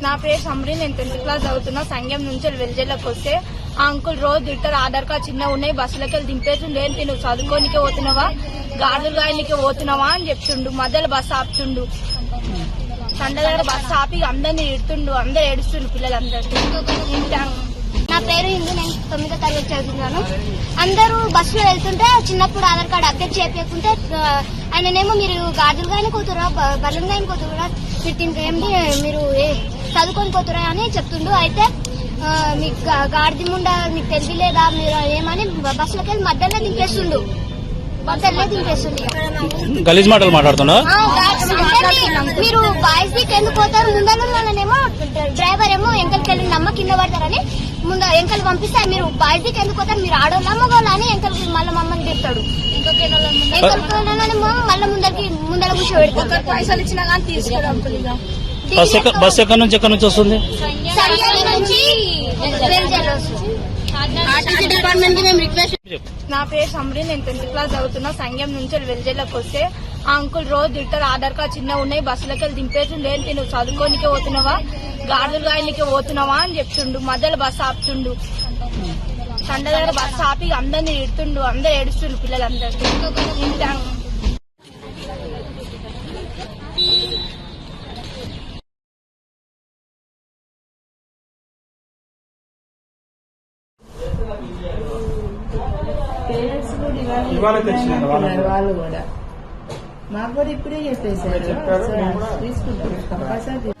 నా పేరు సమరి నేను టెన్త్ క్లాస్ చదువుతున్నా. సంఘం నుంచి వెల్జెల్లోకి వస్తే ఆ అంకుల్ రోజు తింటారు ఆధార్ కార్డ్ చిన్న ఉన్నాయి బస్సులకి వెళ్ళి దింపేస్తుండే ఏంటి నువ్వు చదువుకోనికే పోతున్నావా? గాడులు గాయనికే పోతున్నావా? అని చెప్తుండు. మధ్యలో బస్సు ఆపుతుండు. సండ దగ్గర బస్సు ఆపి అందరిని ఇడుతుండు అందరు ఏడుస్తుండు పిల్లలందరూ నా పేరు ఇందు నేను తొమ్మిదో తరగతి చదువుతున్నాను. అందరూ బస్సులో వెళ్తుంటే చిన్నప్పుడు ఆధార్ కార్డు అప్డేట్ చేయకుంటే ఆయననేమో మీరు గాజులు కానీ కూతురా బల్లం కానీ కూతురా మీరు తింటే మీరు ఏ- పోతురా అని చెప్తుండు. అయితే మీకు గాడిద ముండ మీకు తెలియలేదా మీరు ఏమని బస్సులోకి వెళ్ళి మధ్యలో దింపేస్తుండు. మధ్యలో దింపేస్తుండు. గలీజ్ మాటలు మాట్లాడుతున్నా మీరు బాయ్స్ దిక్ ఎందుకు పోతారు? ముందర వాళ్ళనేమో డ్రైవర్ ఏమో ఎంకలకి వెళ్ళి నమ్మ కింద పడతారని ముందు ఎంకలు పంపిస్తే మీరు బాయ్స్ దిక్ ఎందుకు పోతారు? మీరు ఆడోళ్ళ మగోళ్ళ అని ఎంకలకి మళ్ళీ మమ్మల్ని తిడతాడు. ఎంకలకి మళ్ళీ ముందరికి ముందర కూర్చోబెడతాడు పైసలు ఇచ్చినా కానీ ఇక. బస్ ఎక్క బస్ ఎక్కడి నుంచి ఎక్కడి నుంచి వస్తుంది? నా పేరు సమరి నేను టెన్త్ క్లాస్ చదువుతున్నా. సంఘం నుంచి వెల్జెల్లోకి వస్తే ఆ అంకుల్ రోజు తింటారు ఆధార్ కార్డ్ చిన్న ఉన్నాయి బస్సులకి వెళ్ళి దింపేస్తుండే ఏంటి నువ్వు చదువుకోనికే పోతున్నావా? గాడులు గాయనికే పోతున్నావా? అని చెప్తుండు. మధ్యలో బస్సు ఆపుతుండు. సండ దగ్గర బస్సు ఆపి అందరిని ఇడుతుండు అందరు ఏడుస్తుండు పిల్లలందరూ పేరెంట్స్ కూడా ఇవాళ ఇవాళ తెచ్చినారు వాళ్ళు కూడా. మాకు కూడా ఇప్పుడే చెప్పేశారు. తీసుకుంటాం. కంపల్సరీ